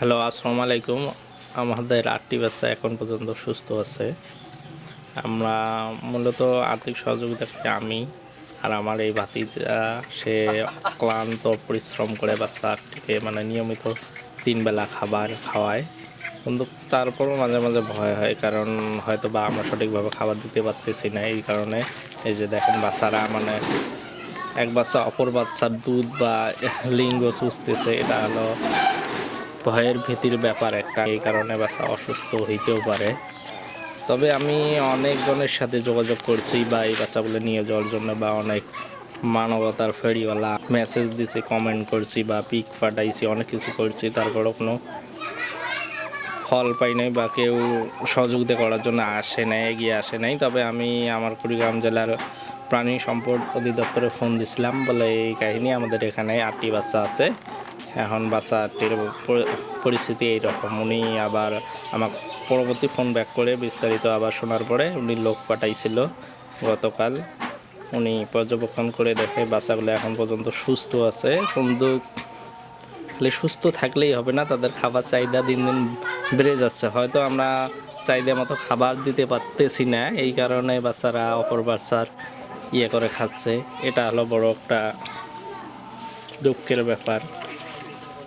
Hello, আসসালামু আলাইকুম। আমাদের আটটি বাচ্চা এখন পর্যন্ত সুস্থ আছে। আমরা মূলত আর্থিক সহযোগিতা করি আমি আর আমার এই ভাতিজা সে ক্লান্ত, পরিশ্রম করে বাচ্চা আটটিকে মানে নিয়মিত তিন বেলা খাবার খাওয়ায়। কিন্তু তারপরও মাঝে মাঝে ভয় হয়, কারণ হয়তো বা আমরা সঠিকভাবে খাবার দিতে পারতেছি না। এই কারণে এই যে দেখেন বাচ্চারা মানে এক বাচ্চা অপর বাচ্চার দুধ বা লিঙ্গ চুষতেছে, এটা হলো ভয়ের ভীতির ব্যাপার একটা, এই কারণে বাচ্চা অসুস্থ হইতেও পারে। তবে আমি অনেকজনের সাথে যোগাযোগ করছি বা এই বাচ্চাগুলো নিয়ে যাওয়ার জন্য বা অনেক মানবতার ফেরিওয়ালা মেসেজ দিছি কমেন্ট করছি বা পিক ফাটাইছি অনেক কিছু করছি, তারপরও কোনো ফল পাই নাই বা কেউ সহযোগিতা করার জন্য আসে নাই, এগিয়ে আসে নাই। তবে আমি আমার কুড়িগ্রাম জেলার প্রাণী সম্পদ অধিদপ্তরে ফোন দিছিলাম বলে এই কাহিনী আমাদের এখানে আটটি বাচ্চা আছে। এখন বাচ্চা আটটির পরিস্থিতি এইরকম। উনি আবার আমার পরবর্তী ফোন ব্যাক করে বিস্তারিত আবার শোনার পরে উনি লোক পাঠাইছিল গতকাল। উনি পর্যবেক্ষণ করে দেখে বাচ্চাগুলো এখন পর্যন্ত সুস্থ আছে। কিন্তু খালি সুস্থ থাকলেই হবে না, তাদের খাবার চাহিদা দিন দিন বেড়ে যাচ্ছে। হয়তো আমরা চাহিদা মতো খাবার দিতে পারতেছি না, এই কারণে বাচ্চারা অপর বাচ্চার ইয়ে করে খাচ্ছে। এটা হলো বড় একটা দুঃখের ব্যাপার।